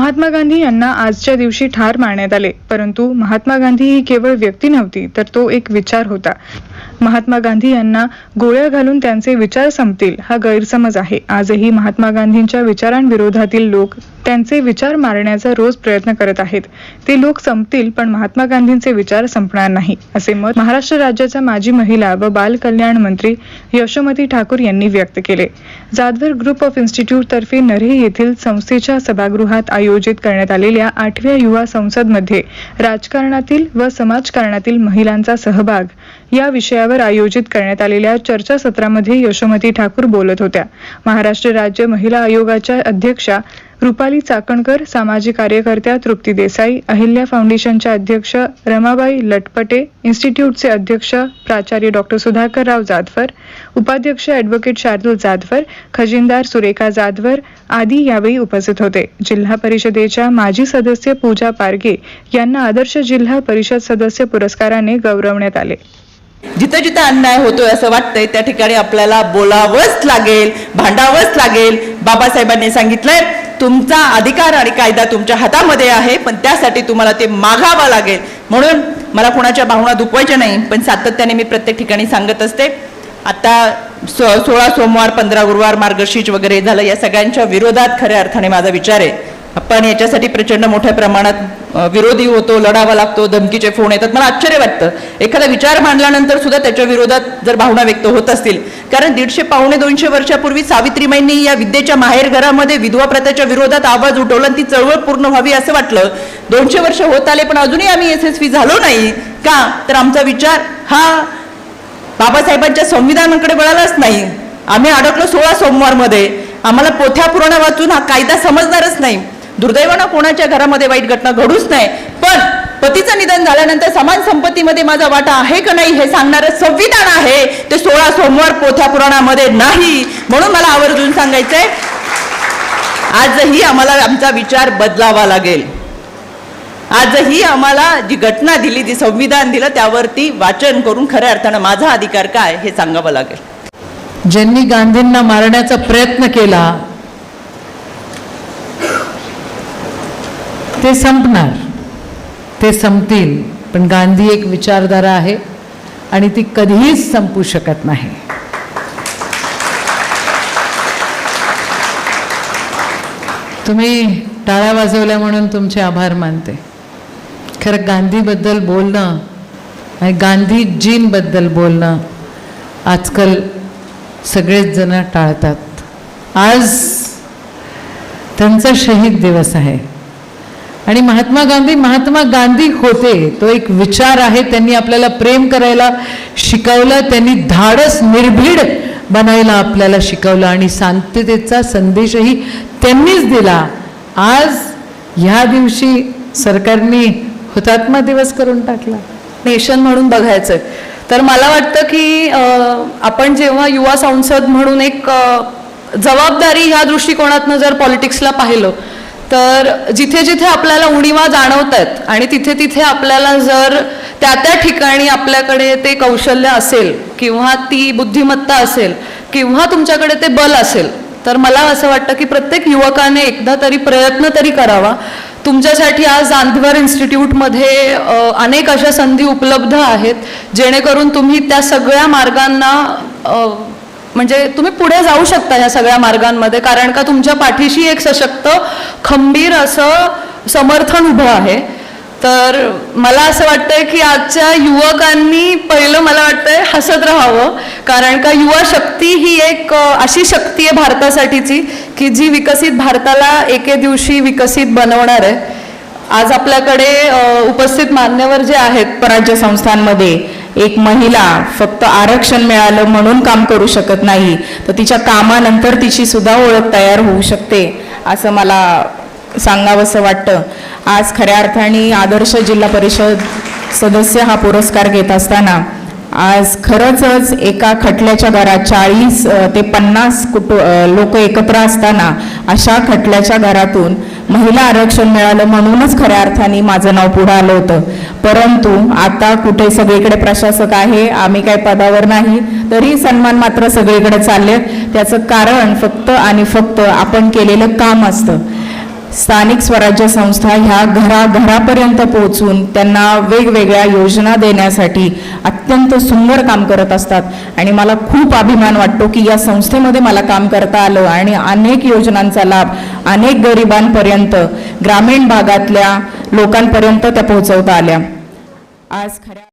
महात्मा गांधी यांना आजच्या दिवशी ठार मारण्यात आले. परंतु महात्मा गांधी ही केवळ व्यक्ती नव्हती तर तो एक विचार होता. महात्मा गांधी यांना गोळ्या घालून त्यांचे विचार संपतील हा गैरसमज आहे. आजही महात्मा गांधींच्या विचारांविरोधातील लोक त्यांचे विचार मारण्याचा रोज प्रयत्न करत आहेत. ते लोक संपतील पण महात्मा गांधींचे विचार संपणार नाही असे मत महाराष्ट्र राज्याच्या माजी महिला व बाल कल्याण मंत्री यशोमती ठाकूर यांनी व्यक्त केले. जाधवर ग्रुप ऑफ इन्स्टिट्यूट तर्फे नरे येथील संस्थेच्या सभागृहात आयोजित आयोजित करण्यात आलेल्या आठव्या युवा संसदमध्ये राजकारणातील व समाजकारणातील महिलांचा सहभाग या विषयावर आयोजित करण्यात आलेल्या चर्चासत्रामध्ये यशोमती ठाकूर बोलत होत्या. महाराष्ट्र राज्य महिला आयोगाच्या अध्यक्षा रुपाली चाकणकर सामाजिक कार्यकर्त्या तृप्ती देसाई अहिल्या फाउंडेशनच्या अध्यक्ष रमाबाई लटपटे इन्स्टिट्यूटचे अध्यक्ष प्राचार्य डॉक्टर सुधाकरराव जाधवर उपाध्यक्ष ॲडव्होकेट शार्दूल जाधवर खजिनदार सुरेखा जाधवर आदी यावेळी उपस्थित होते. जिल्हा परिषदेच्या माजी सदस्य पूजा पारगे यांना आदर्श जिल्हा परिषद सदस्य पुरस्काराने गौरवण्यात आले. जिथं जिथं अन्याय होतोय असं वाटतंय त्या ठिकाणी आपल्याला बोलावंच लागेल भांडावंच लागेल. बाबासाहेबांनी सांगितलंय तुमचा अधिकार आणि कायदा तुमच्या हातामध्ये आहे पण त्यासाठी तुम्हाला ते मागावं लागेल. म्हणून मला कोणाच्या भावना दुखवायच्या नाही पण सातत्याने मी प्रत्येक ठिकाणी सांगत असते. आता सो सोळा सोमवार पंधरा गुरुवार मार्गशीर्ष वगैरे झालं या सगळ्यांच्या विरोधात खऱ्या अर्थाने माझा विचार आहे. आपण याच्यासाठी प्रचंड मोठ्या प्रमाणात विरोधी होतो लढावा लागतो धमकीचे फोन येतात. मला आश्चर्य वाटतं. एखादा विचार मांडल्यानंतर सुद्धा त्याच्या विरोधात जर भावना व्यक्त होत असतील. कारण दीडशे पावणे दोनशे वर्षापूर्वी सावित्रीबाईंनी या विद्येच्या माहेर घरामध्ये विधवा प्रथेच्या विरोधात आवाज उठवला आणि ती चळवळ पूर्ण व्हावी असं वाटलं. दोनशे वर्ष होत आले पण अजूनही आम्ही यशस्वी झालो नाही. का? तर आमचा विचार हा बाबासाहेबांच्या संविधानाकडे वळालाच नाही. आम्ही अडकलो सोळा सोमवारमध्ये. आम्हाला पोथ्या पुराण वाचून हा कायदा समजणारच नाही. दुर्दैवानं कोणाच्या घरामध्ये वाईट घटना घडूच नाही. पण पतीचं निधन झाल्यानंतर समान संपत्तीमध्ये माझा वाटा आहे का नाही हे सांगणारं संविधान आहे. ते सोळा सोमवार पोथ्या पुराणामध्ये नाही. म्हणून मला आवर्जून सांगायचंय आजही आम्हाला आमचा विचार बदलावा लागेल. आजही आम्हाला जी घटना दिली जी संविधान दिलं त्यावरती वाचन करून खऱ्या अर्थानं माझा अधिकार काय हे सांगावं लागेल. ज्यांनी गांधींना मारण्याचा प्रयत्न केला ते संपणार. ते संपतील पण गांधी एक विचारधारा आहे आणि ती कधीच संपू शकत नाही. तुम्ही टाळ्या वाजवल्या म्हणून तुमचे आभार मानते. खरं गांधीबद्दल बोलणं आणि गांधीजींबद्दल बोलणं आजकाल सगळेच जण टाळतात. आज त्यांचा शहीद दिवस आहे. आणि महात्मा गांधी महात्मा गांधी होते. तो एक विचार आहे त्यांनी आपल्याला प्रेम करायला शिकवलं त्यांनी धाडस निर्भीड बनायला आपल्याला शिकवलं आणि शांततेचा संदेशही त्यांनीच दिला. आज ह्या दिवशी सरकारने हुतात्मा दिवस करून टाकला. नेशन म्हणून बघायचं तर मला वाटतं की आपण जेव्हा युवा संसद म्हणून एक जबाबदारी ह्या दृष्टिकोनातनं जर पॉलिटिक्सला पाहिलं तर जिथे जिथे आपल्याला उणीवा जाणवत आहेत आणि तिथे तिथे आपल्याला जर त्या त्या ठिकाणी आपल्याकडे ते कौशल्य असेल किंवा ती बुद्धिमत्ता असेल किंवा तुमच्याकडे ते बल असेल तर मला असं वाटतं की प्रत्येक युवकाने एकदा तरी प्रयत्न तरी करावा. तुमच्यासाठी आज जांधवर इन्स्टिट्यूटमध्ये अनेक अशा संधी उपलब्ध आहेत जेणेकरून तुम्ही त्या सगळ्या मार्गांना म्हणजे तुम्ही पुढे जाऊ शकता ह्या सगळ्या मार्गांमध्ये कारण का तुमच्या पाठीशी एक सशक्त खंबीर असं समर्थन उभं आहे. तर मला असं वाटतंय की आजच्या युवकांनी पहिलं मला वाटतंय हसत राहावं कारण का युवा शक्ती ही एक अशी शक्ती आहे भारतासाठीची की जी विकसित भारताला एके दिवशी विकसित बनवणार आहे. आज आपल्याकडे उपस्थित मान्यवर जे आहेत स्वराज्य संस्थांमध्ये एक महिला फक्त आरक्षण मिळालं म्हणून काम करू शकत नाही तर तिच्या कामानंतर तिची सुद्धा ओळख तयार होऊ शकते असं मला सांगावंसं वाटतं. आज खऱ्या अर्थाने आदर्श जिल्हा परिषद सदस्य हा पुरस्कार घेत असताना आज खरंच एका खटल्याच्या घरात चाळीस ते पन्नास कुटु लोक एकत्र असताना अशा खटल्याच्या घरातून महिला आरक्षण मिळालं म्हणूनच खऱ्या अर्थाने माझं नाव पुढं आलं होतं. परंतु आता कुठे सगळीकडे प्रशासक आहे आम्ही काय पदावर नाही तरी सन्मान मात्र सगळीकडे चालले त्याचं कारण फक्त आणि फक्त आपण केलेलं काम असतं. स्थानिक स्वराज्य संस्था ह्या घराघरापर्यंत पोहोचून त्यांना वेगवेगळ्या योजना देण्यासाठी अत्यंत सुंदर काम करत असतात. आणि मला खूप अभिमान वाटतो की या संस्थेमध्ये मला काम करता आलं आणि अनेक योजनांचा लाभ अनेक गरिबांपर्यंत ग्रामीण भागातल्या लोकांपर्यंत त्या पोहोचवता आल्या. आज खऱ्या